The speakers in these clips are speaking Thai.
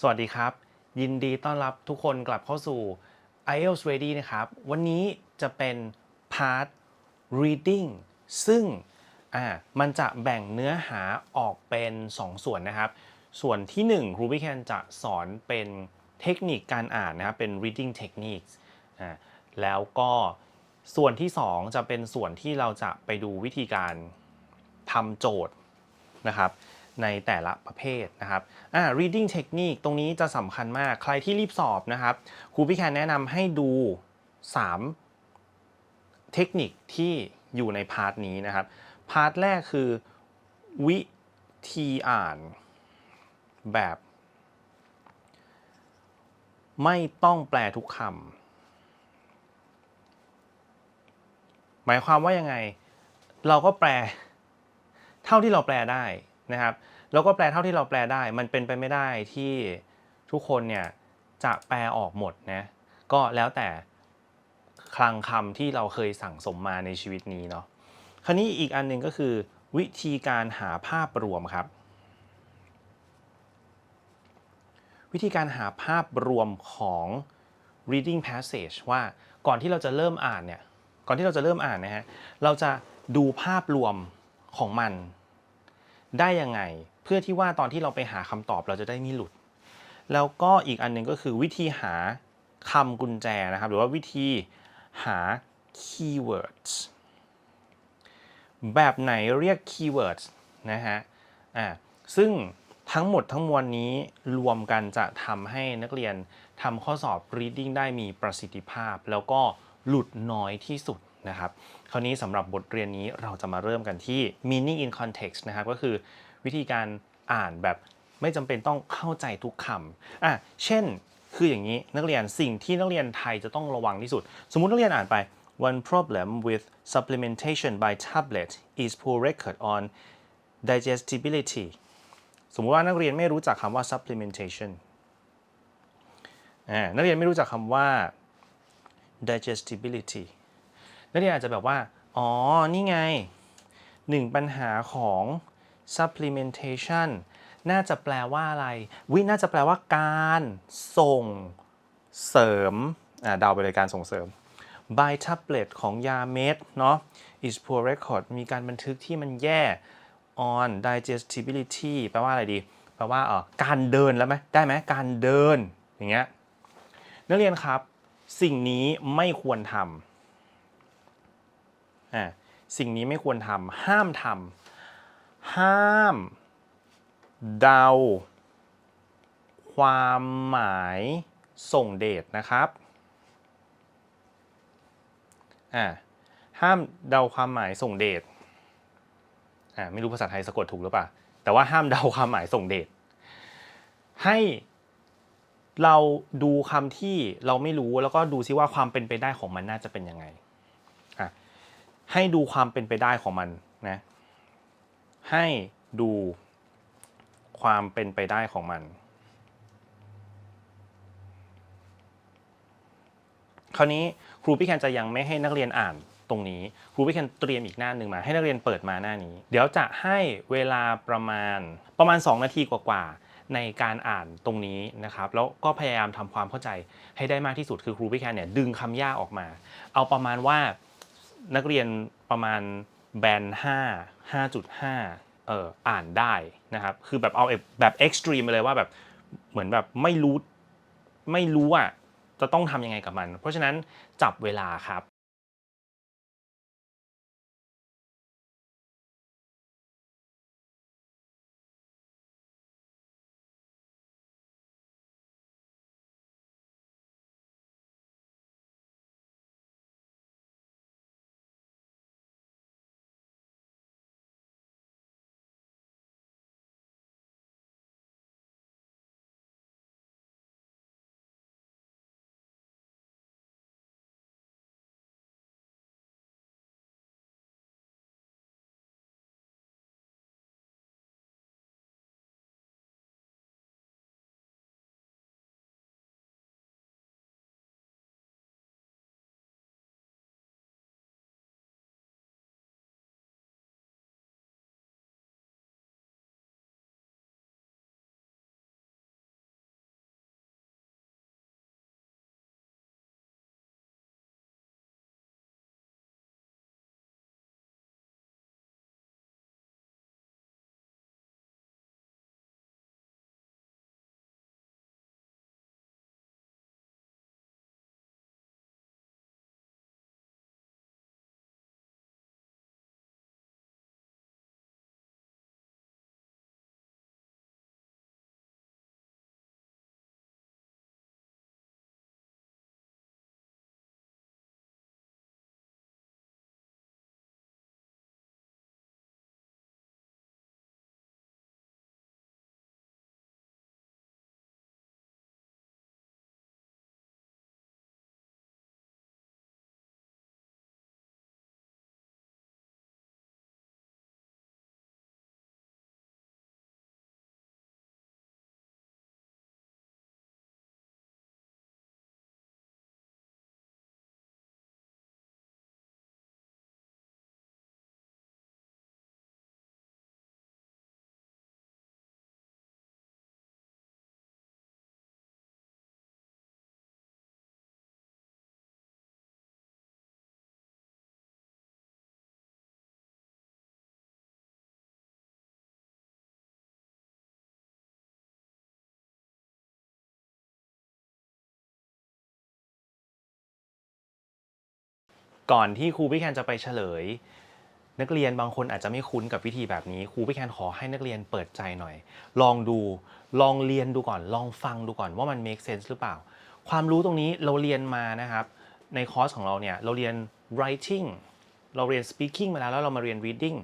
สวัสดีครับ ยินดีต้อนรับทุกคนกลับเข้าสู่ IELTS Ready นะครับ วันนี้จะเป็น part reading ซึ่งอ่ามันจะแบ่งเนื้อหาออกเป็น 2 ส่วนนะครับ ส่วนที่ 1 ครูพี่แคนจะสอนเป็นเทคนิคการอ่านนะครับ เป็น reading techniques อ่าแล้วก็ส่วนที่ 2 จะเป็นส่วนที่เราจะไปดูวิธีการทำโจทย์นะครับ ในแต่ละประเภทนะครับอ่า reading technique ตรงนี้จะสำคัญมาก ใครที่รีบสอบนะครับ ครูพี่แคนแนะนำให้ดู 3 เทคนิคที่อยู่ในพาร์ทนี้นะครับ พาร์ทแรกคือวิธีอ่านแบบ ไม่ต้องแปลทุกคำหมายความว่ายังไง เราก็แปล เท่าที่เราแปลได้ นะครับแล้วก็แปลเท่าที่เราแปลได้ มันเป็นไปไม่ได้ที่ทุกคนเนี่ยจะแปลออกหมดนะก็แล้วแต่คลังคำที่เราเคยสั่งสมมาในชีวิตนี้เนาะคราวนี้อีกอันหนึ่งก็คือ วิธีการหาภาพรวมครับ วิธีการหาภาพรวมของ reading passage ว่าก่อนที่เราจะเริ่มอ่านเนี่ยก่อนที่เราจะเริ่มอ่านนะฮะเราจะดูภาพรวมของมัน ได้ยังไง เพื่อที่ว่าตอนที่เราไปหาคำตอบเราจะได้ไม่หลุด แล้วก็อีกอันหนึ่งก็คือวิธีหาคำกุญแจนะครับ หรือว่าวิธีหา keywords แบบไหนเรียก keywords นะฮะอ่าซึ่งทั้งหมดทั้งมวลนี้รวมกันจะทำให้นักเรียนทำข้อสอบ reading ได้มีประสิทธิภาพ แล้วก็หลุดน้อยที่สุด นะครับ คราวนี้สำหรับบทเรียนนี้เราจะมาเริ่มกันที่ meaning in context นะครับก็คือวิธีการอ่านแบบไม่จำเป็นต้องเข้าใจทุกคำอะเช่น คืออย่างนี้นักเรียนสิ่งที่นักเรียนไทยจะต้องระวังที่สุด สมมุตินักเรียนอ่านไป one problem with supplementation by tablet is poor record on digestibility สมมุติว่านักเรียนไม่รู้จักคำว่า supplementation อ่านักเรียนไม่รู้จักคำว่า digestibility นักเรียนอาจจะแบบว่า อ๋อ นี่ไงหนึ่งปัญหาของ supplementation น่าจะแปลว่าอะไร วิน่าจะแปลว่าการส่งเสริมอ่าเดาไปเลยการส่งเสริม by tablet ของยาเม็ดเนาะ is poor record มีการบันทึกที่มันแย่ on digestibility แปลว่าอะไรดี แปลว่าเออการเดินแล้วไหมได้ไหมการเดินอย่างเงี้ยนักเรียนครับ สิ่งนี้ไม่ควรทำ อ่าสิ่งนี้ไม่ควรทำห้ามทำห้ามเดา ความหมายส่งเดชนะครับอ่าห้ามเดาความหมายส่งเดชอ่าไม่รู้ภาษาไทยสะกดถูกหรือเปล่า แต่ว่าห้ามเดาความหมายส่งเดชให้เราดูคำที่เราไม่รู้แล้วก็ดูซิว่าความเป็นไปได้ของมันน่าจะเป็นยังไง ให้ดูความเป็นไปได้ของมันนะให้ดูความเป็นไปได้ของมัน คราวนี้ครูพี่แคนจะยังไม่ให้นักเรียนอ่านตรงนี้ ครูพี่แคนเตรียมอีกหน้าหนึ่งมา ให้นักเรียนเปิดมาหน้านี้ เดี๋ยวจะให้เวลาประมาณประมาณ 2 นาทีกว่าๆในการอ่านตรงนี้นะครับ แล้วก็พยายามทำความเข้าใจให้ได้มากที่สุดคือครูพี่แคนเนี่ยดึงคำยากออกมา เอาประมาณว่า นักเรียนประมาณแบน5 5.5เอออ่านได้นะครับ คือแบบเอาแบบเอ็กซ์ตรีมไปเลยว่าแบบเหมือนแบบไม่รู้ไม่รู้อะจะต้องทำยังไงกับมัน เพราะฉะนั้นจับเวลาครับ ก่อนที่ครูพี่แคนจะไปเฉลย นักเรียนบางคนอาจจะไม่คุ้นกับวิธีแบบนี้ครูพี่แคนขอให้นักเรียนเปิดใจหน่อย ลองดูลองเรียนดูก่อน ลองฟังดูก่อนว่ามัน make sense หรือเปล่า ความรู้ตรงนี้เราเรียนมานะครับ ในคอร์สของเราเนี่ยเราเรียน writing เราเรียน speaking มาแล้วแล้วเรามาเรียน reading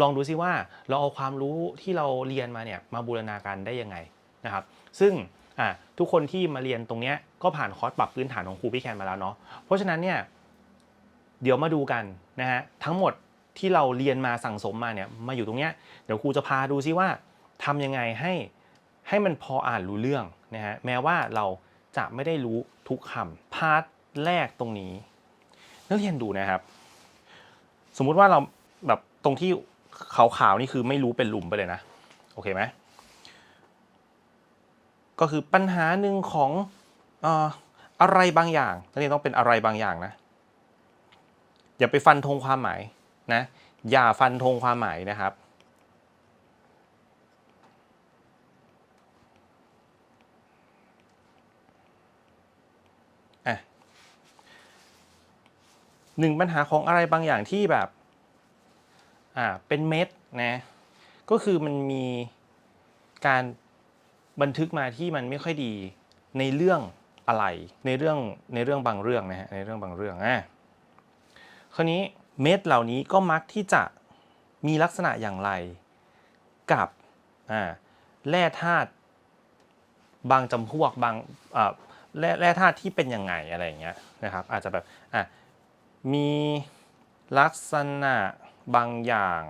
ลองดูซิว่าเราเอาความรู้ที่เราเรียนมาเนี่ยมาบูรณาการได้ยังไงนะครับ ซึ่งทุกคนที่มาเรียนตรงเนี้ยก็ผ่านคอร์สปรับพื้นฐานของครูพี่แคนมาแล้วเนาะเพราะฉะนั้นเนี่ย เดี๋ยวมาดูกันนะฮะทั้งหมดที่เราเรียนมาสั่งสมมาเนี่ยมาอยู่ตรงเนี้ยเดี๋ยวครูจะพาดูซิว่าทำยังไงให้ให้มันพออ่านรู้เรื่องนะฮะแม้ว่าเราจะไม่ได้รู้ทุกคำพาร์ทแรกตรงนี้นักเรียนดูนะครับ สมมุติว่าเราแบบตรงที่ขาวๆนี่คือไม่รู้เป็นหลุมไปเลยนะโอเคไหมก็คือปัญหาหนึ่งของออะไรบางอย่างนักเรียนต้องเป็นอะไรบางอย่างนะ อย่าไปฟันธงความหมายนะอย่าฟันธงความหมายนะครับ หนึ่งปัญหาของอะไรบางอย่างที่แบบ อ่า เป็นเม็ดนะ ก็คือมันมีการบันทึกมาที่มันไม่ค่อยดีในเรื่องอะไร ในเรื่องในเรื่องบางเรื่องนะฮะ ในเรื่องบางเรื่องอะ คราวนี้เม็ดเหล่านี้ก็มักที่จะมีลักษณะอย่างไรกับอ่าแร่ธาตุบางจำพวกบางอ่าแร่แร่ธาตุที่เป็นยังไงอะไรอย่างเงี้ยนะครับอาจจะแบบอะมีลักษณะบางอย่าง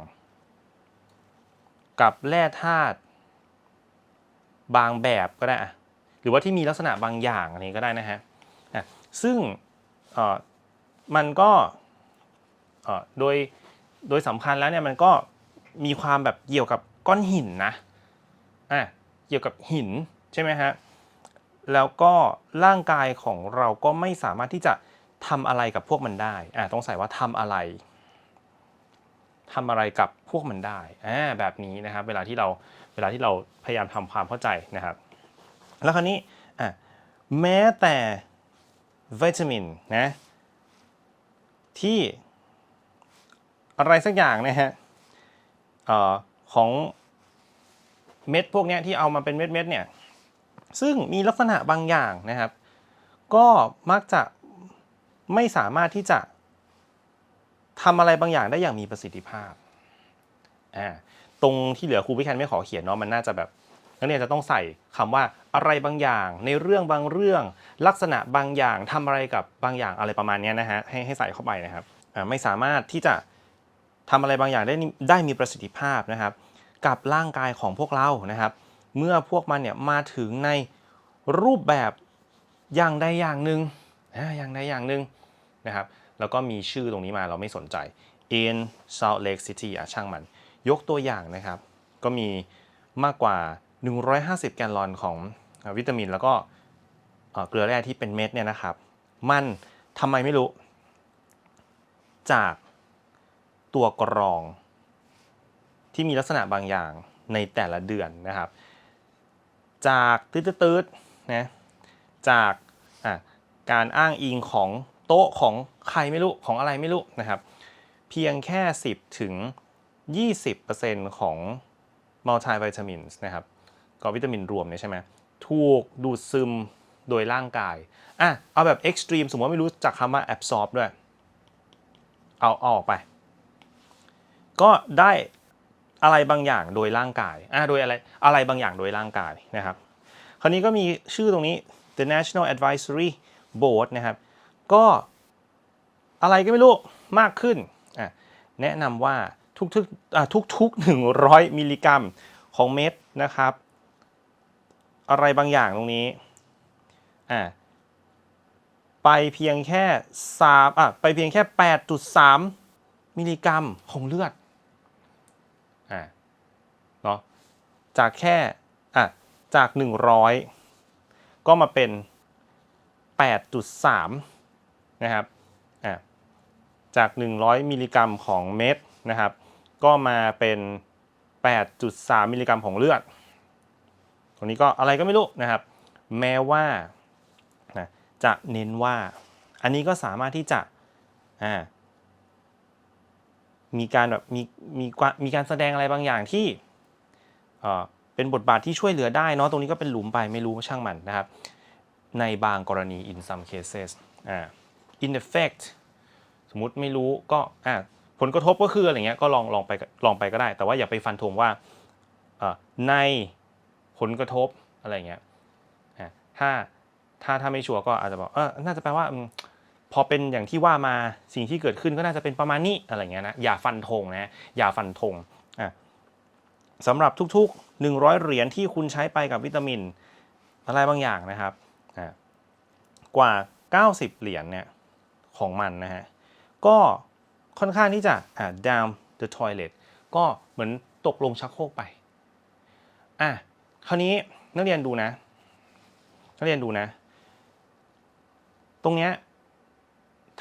กับแร่ธาตุบางแบบก็ได้หรือว่าที่มีลักษณะบางอย่างอันนี้ก็ได้นะฮะะซึ่งอ่อมันก็ โดยโดยสำคัญแล้วเนี่ยมันก็มีความแบบเกี่ยวกับก้อนหินนะอะเกี่ยวกับหินใช่ไหมฮะแล้วก็ร่างกายของเราก็ไม่สามารถที่จะทำอะไรกับพวกมันได้อะต้องใส่ว่าทำอะไรทำอะไรกับพวกมันได้อ่าแบบนี้นะครับเวลาที่เราเวลาที่เราพยายามทำความเข้าใจนะครับ แล้วคราวนี้อะแม้แต่วิตามินนะที่ อะไรสักอย่างนะฮะออของเม็ดพวกนี้ที่เอามาเป็นเม็ดเม็ดๆเนี่ย ซึ่งมีลักษณะบางอย่างนะครับ ก็มักจะไม่สามารถที่จะทำอะไรบางอย่างได้อย่างมีประสิทธิภาพอ่าตรงที่เหลือครูพี่แคนไม่ขอเขียนเนาะมันน่าจะแบบนักเรียนจะต้องใส่คำว่าอะไรบางอย่าง ในเรื่องบางเรื่อง ลักษณะบางอย่างทำอะไรกับบางอย่างอะไรประมาณนี้นะฮะให้ให้ใส่เข้าไปนะครับอ่าไม่สามารถที่จะ ทำอะไรบางอย่างได้ได้มีประสิทธิภาพนะครับ กับร่างกายของพวกเรานะครับ เมื่อพวกมันเนี่ยมาถึงในรูปแบบอย่างใดอย่างหนึ่งอ่าอย่างใดอย่างหนึ่งนะครับ แล้วก็มีชื่อตรงนี้มาเราไม่สนใจ in Salt Lake City อะช่างมัน ยกตัวอย่างนะครับ ก็มีมากกว่า 150 แกลลอนของวิตามิน แล้วก็เกลือแร่ที่เป็นเม็ดเนี่ยนะครับ มันทำไมไม่รู้ จาก ตัวกรอง ที่มีลักษณะบางอย่างในแต่ละเดือนนะครับ จากตืดๆนะจากการอ้างอิงของโต๊ะของใครไม่รู้ของอะไรไม่รู้นะครับ เพียงแค่ 10 ถึง 20%ของมัลติวิตามินนะครับก็วิตามินรวมเนี่ยใช่ไหมถูกดูดซึมโดยร่างกายอะเอาแบบเอ็กซ์ตรีมสมมติว่าไม่รู้จักคำว่า absorb ด้วย เอาเอาออกไป ก็ได้อะไรบางอย่างโดยร่างกายอะโดยอะไรอะไรบางอย่างโดยร่างกายนะครับ คราวนี้ก็มีชื่อตรงนี้ the National Advisory Board นะครับ ก็อะไรก็ไม่รู้มากขึ้นอะแนะนำว่าทุกๆอะทุกๆ 100 มิลลิกรัมของเม็ดนะครับ อะไรบางอย่างตรงนี้อะไปเพียงแค่3อะไปเพียงแค่ 8.3 มิลลิกรัมของเลือด อะเนาะจากแค่อะจาก 100 ก็มาเป็น 8.3 นะครับอะจาก 100 มิลลิกรัมของเม็ดนะครับ ก็มาเป็น 8.3 มิลลิกรัมของเลือด ตรงนี้ก็อะไรก็ไม่รู้นะครับ แม้ว่านะจะเน้นว่า อันนี้ก็สามารถที่จะอ่า มีการแบบมีมีมีการแสดงอะไรบางอย่างที่เป็นบทบาทที่ช่วยเหลือได้เนาะตรงนี้ก็เป็นหลุมไปไม่รู้ช่างมันนะครับ ในบางกรณี in some cases อ่า in effect สมมติไม่รู้ก็อ่าผลกระทบก็คืออะไรเงี้ยก็ลองลองไปลองไปก็ได้ แต่ว่าอย่าไปฟันธงว่าในผลกระทบอะไรเงี้ยถ้าถ้าถ้าไม่ชัวร์ก็อาจจะบอกเออน่าจะแปลว่า พอเป็นอย่างที่ว่ามาสิ่งที่เกิดขึ้นก็น่าจะเป็นประมาณนี้อะไรเงี้ยนะอย่าฟันธงนะอย่าฟันธงอะสำหรับทุกๆ 100 เหรียญที่คุณใช้ไปกับวิตามินอะไรบางอย่างนะครับอ่ากว่า 90 เหรียญเนี่ยของมันนะฮะก็ค่อนข้างที่จะอ่า down the toilet ก็เหมือนตกลงชักโครกไปอะคราวนี้นักเรียนดูนะ นักเรียนดูนะ ตรงเนี้ย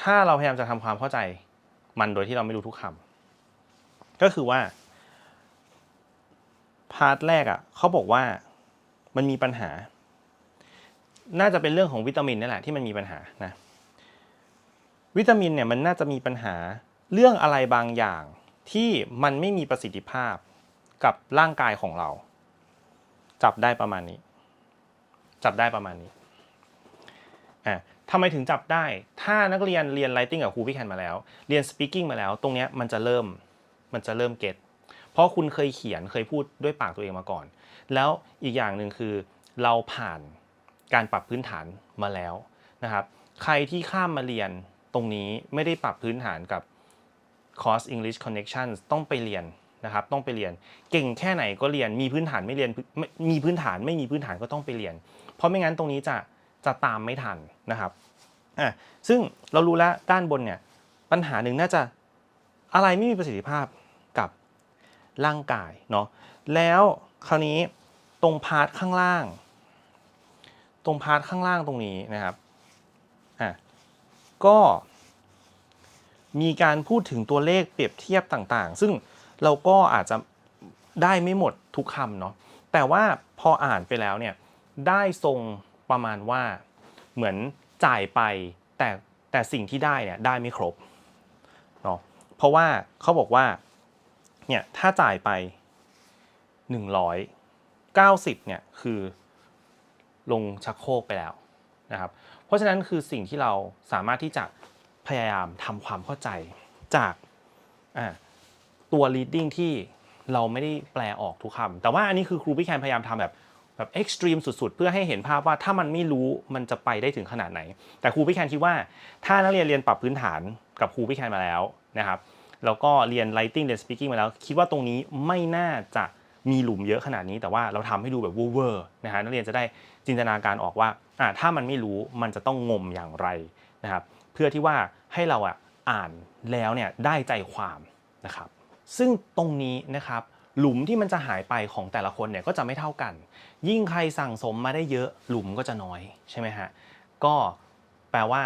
ถ้าเราพยายามจะทำความเข้าใจมันโดยที่เราไม่รู้ทุกคำก็คือว่า พาร์ทแรกอะ่ะเขาบอกว่ามันมีปัญหา น่าจะเป็นเรื่องของวิตามินนี่แหละที่มันมีปัญหานะวิตามินเนี่ยมันน่าจะมีปัญหาเรื่องอะไรบางอย่างที่มันไม่มีประสิทธิภาพกับร่างกายของเรา จับได้ประมาณนี้ จับได้ประมาณนี้อะ ทำไมถึงจับได้ ถ้านักเรียนเรียน writing กับครูพี่แคนมาแล้ว เรียน speaking มาแล้ว ตรงเนี้ยมันจะเริ่ม มันจะเริ่มเก็ตเพราะคุณเคยเขียนเคยพูดด้วยปากตัวเองมาก่อน แล้วอีกอย่างหนึ่งคือเราผ่านการปรับพื้นฐานมาแล้วนะครับ ใครที่ข้ามมาเรียนตรงนี้ไม่ได้ปรับพื้นฐานกับ Course English Connection ต้องไปเรียนนะครับ ต้องไปเรียน เก่งแค่ไหนก็เรียน มีพื้นฐานไม่เรียน มีพื้นฐานไม่มีพื้นฐานก็ต้องไปเรียน เพราะไม่งั้นตรงนี้จะจะตามไม่ทันนะครับ อะซึ่งเรารู้แล้วด้านบนเนี่ยปัญหาหนึ่งน่าจะอะไรไม่มีประสิทธิภาพกับร่างกายเนาะแล้วคราวนี้ตรงพาร์ทข้างล่าง ตรงพาร์ทข้างล่างตรงนี้นะครับอะก็มีการพูดถึงตัวเลขเปรียบเทียบต่างๆ ซึ่งเราก็อาจจะได้ไม่หมดทุกคำเนาะแต่ว่าพออ่านไปแล้วเนี่ยได้ทรงประมาณว่าเหมือน จ่ายไปแต่แต่สิ่งที่ได้เนี่ยได้ไม่ครบเนาะเพราะว่าเขาบอกว่าเนี่ยถ้าจ่ายไป 190เนี่ยคือลงชักโครกไปแล้วนะครับ เพราะฉะนั้นคือสิ่งที่เราสามารถที่จะพยายามทำความเข้าใจจากตัว reading ที่เราไม่ได้แปลออกทุกคำแต่ว่าอันนี้คือครูพี่แคนพยายามทำแบบ แบบเอ็กซ์ตรีมสุดๆ เพื่อให้เห็นภาพว่าถ้ามันไม่รู้มันจะไปได้ถึงขนาดไหน แต่ครูพี่แคนคิดว่าถ้านักเรียนเรียนปรับพื้นฐานกับครูพี่แคนมาแล้วนะครับแล้วก็เรียน writing เรียน speaking มาแล้ว คิดว่าตรงนี้ไม่น่าจะมีหลุมเยอะขนาดนี้ แต่ว่าเราทำให้ดูแบบเวอร์นะฮะนักเรียนจะได้จินตนาการออกว่าอ่าถ้ามันไม่รู้มันจะต้องงมอย่างไรนะครับเพื่อที่ว่าให้เราอะอ่านแล้วเนี่ยได้ใจความนะครับซึ่งตรงนี้นะครับ หลุมที่มันจะหายไปของแต่ละคนเนี่ยก็จะไม่เท่ากัน ยิ่งใครสั่งสมมาได้เยอะหลุมก็จะน้อยใช่ไหมฮะก็แปลว่า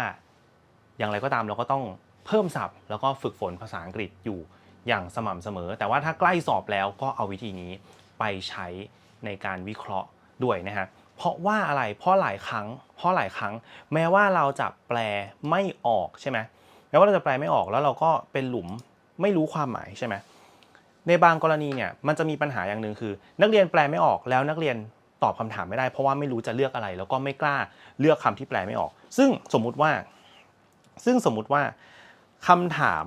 อย่างไรก็ตามเราก็ต้องเพิ่มศัพท์ แล้วก็ฝึกฝนภาษาอังกฤษอยู่อย่างสม่ำเสมอ แต่ว่าถ้าใกล้สอบแล้วก็เอาวิธีนี้ไปใช้ในการวิเคราะห์ด้วยนะฮะเพราะว่าอะไรเพราะหลายครั้ง เพราะหลายครั้ง แม้ว่าเราจะแปลไม่ออกใช่ไหมแม้ว่าเราจะแปลไม่ออกแล้วเราก็เป็นหลุมไม่รู้ความหมายใช่ไหม ในบางกรณีเนี่ยมันจะมีปัญหาอย่างหนึ่งคือ นักเรียนแปลไม่ออกแล้วนักเรียนตอบคำถามไม่ได้ เพราะว่าไม่รู้จะเลือกอะไร แล้วก็ไม่กล้าเลือกคำที่แปลไม่ออก ซึ่งสมมุติว่า ซึ่งสมมุติว่าคำถาม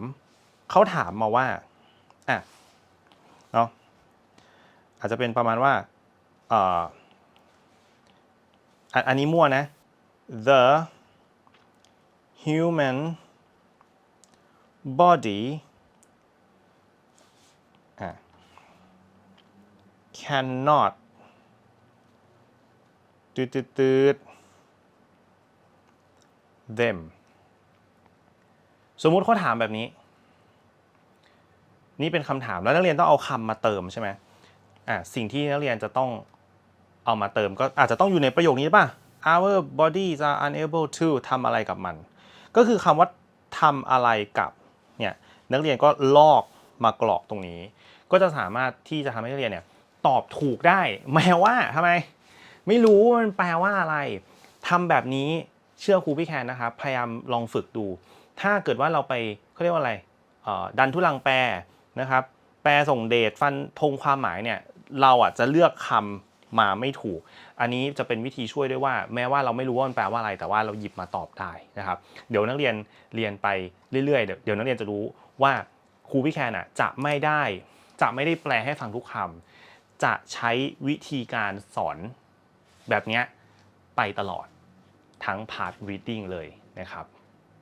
เขาถามมาว่าอะเนาะอาจจะเป็นประมาณว่าเอ่ออันนี้มั่วนะ the human body อะ cannot ตืดตืดตืด them สมมุติเขาถามแบบนี้ นี่เป็นคำถามแล้วนักเรียนต้องเอาคำมาเติมใช่ไหมอะสิ่งที่นักเรียนจะต้องเอามาเติมก็อาจจะต้องอยู่ในประโยคนี้ป่ะ our bodies are unable to ทำอะไรกับมัน ก็คือคำว่าทำอะไรกับเนี่ยนักเรียนก็ลอกมากรอกตรงนี้ ก็จะสามารถที่จะทำให้นักเรียนเนี่ย ตอบถูกได้แม้ว่าทำไม ไม่รู้มันแปลว่าอะไรทำแบบนี้เชื่อครูพี่แคนนะครับพยายามลองฝึกดู ถ้าเกิดว่าเราไปเขาเรียกว่าอะไรดันทุลังแปลนะครับ แปลส่งเดชฟันธงความหมายเนี่ยเราอะจะเลือกคำมาไม่ถูก อันนี้จะเป็นวิธีช่วยด้วยว่า แม้ว่าเราไม่รู้ว่ามันแปลว่าอะไรแต่ว่าเราหยิบมาตอบได้นะครับ เดี๋ยวนักเรียนเรียนไปเรื่อยๆ เดี๋ยวเดี๋ยวนักเรียนจะรู้ว่าครูพี่แคนอะจะไม่ได้จะไม่ได้แปลให้ฟังทุกคำ จะใช้วิธีการสอนแบบนี้ไปตลอดทั้ง part reading เลยนะครับ